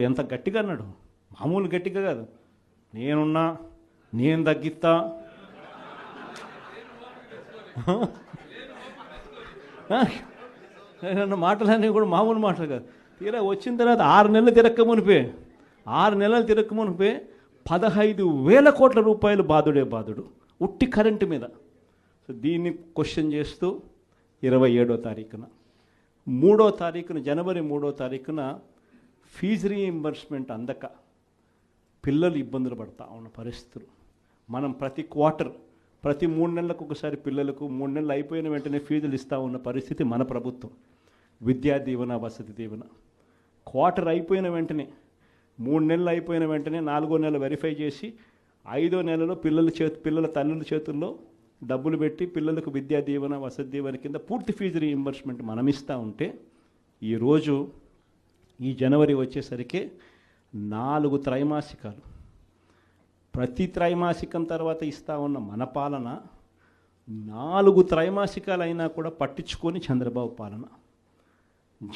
ఎంత గట్టిగా అన్నాడు? మామూలు గట్టిగా కాదు. నేనున్నా నేను తగ్గిస్తా. అన్న మాటలన్నీ కూడా మామూలు మాటలు కాదు. తీరా వచ్చిన తర్వాత ఆరు నెలలు తిరక్క మునిపే. ఆరు నెలలు తిరక్క మునిపే పదహైదు వేల కోట్ల రూపాయలు బాధుడే బాధుడు. ఉట్టి కరెంటు మీద. సో దీన్ని క్వశ్చన్ చేస్తూ ఇరవై ఏడో తారీఖున. మూడో తారీఖున జనవరి మూడో తారీఖున ఫీజు రీఇంబర్స్మెంట్ అందక పిల్లలు ఇబ్బందులు పడతా ఉన్న పరిస్థితులు. మనం ప్రతి క్వార్టర్ ప్రతి మూడు నెలలకు ఒకసారి పిల్లలకు మూడు నెలలు అయిపోయిన వెంటనే ఫీజులు ఇస్తూ ఉన్న పరిస్థితి మన ప్రభుత్వం. విద్యా దీవెన వసతి దీవెన. క్వార్టర్ అయిపోయిన వెంటనే మూడు నెలలు అయిపోయిన వెంటనే నాలుగో నెల వెరిఫై చేసి ఐదో నెలలో పిల్లల చేతి పిల్లల తల్లుల చేతుల్లో డబ్బులు పెట్టి పిల్లలకు విద్యా దీవెన వసతి దీవెన కింద పూర్తి ఫీజు రీఇంబర్స్మెంట్ మనం ఇస్తూ ఉంటే ఈరోజు ఈ జనవరి వచ్చేసరికి నాలుగు త్రైమాసికాలు. ప్రతి త్రైమాసికం తర్వాత ఇస్తా ఉన్న మన పాలన నాలుగు త్రైమాసికాలు అయినా కూడా పట్టించుకొని చంద్రబాబు పాలన.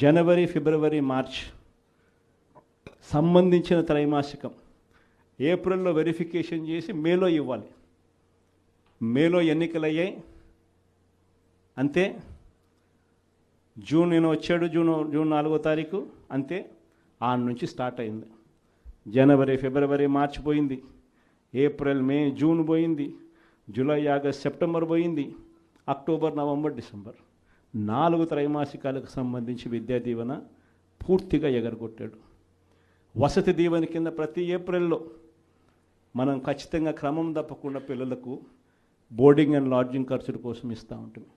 జనవరి ఫిబ్రవరి మార్చ్ సంబంధించిన త్రైమాసికం. ఏప్రిల్లో వెరిఫికేషన్ చేసి మేలో ఇవ్వాలి. మేలో ఎన్నికలయ్యాయి. అంతే. జూన్ నేను వచ్చాడు జూన్ జూన్ నాలుగో తారీఖు అంతే. ఆ నుంచి స్టార్ట్ అయింది. జనవరి ఫిబ్రవరి మార్చ్ పోయింది. ఏప్రిల్ మే జూన్ పోయింది. జూలై ఆగస్ట్ సెప్టెంబర్ పోయింది. October November December. నాలుగు త్రైమాసికాలకు సంబంధించి విద్యా దీవెన పూర్తిగా ఎగరగొట్టాడు. వసతి దీవెన కింద ప్రతి ఏప్రిల్లో మనం ఖచ్చితంగా క్రమం తప్పకుండా పిల్లలకు బోర్డింగ్ అండ్ లాడ్జింగ్ ఖర్చుల కోసం ఇస్తూ ఉంటుంది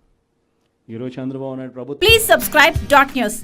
ఈరోజు చంద్రబాబు నాయుడు ప్రభుత్వం Please subscribe dot news.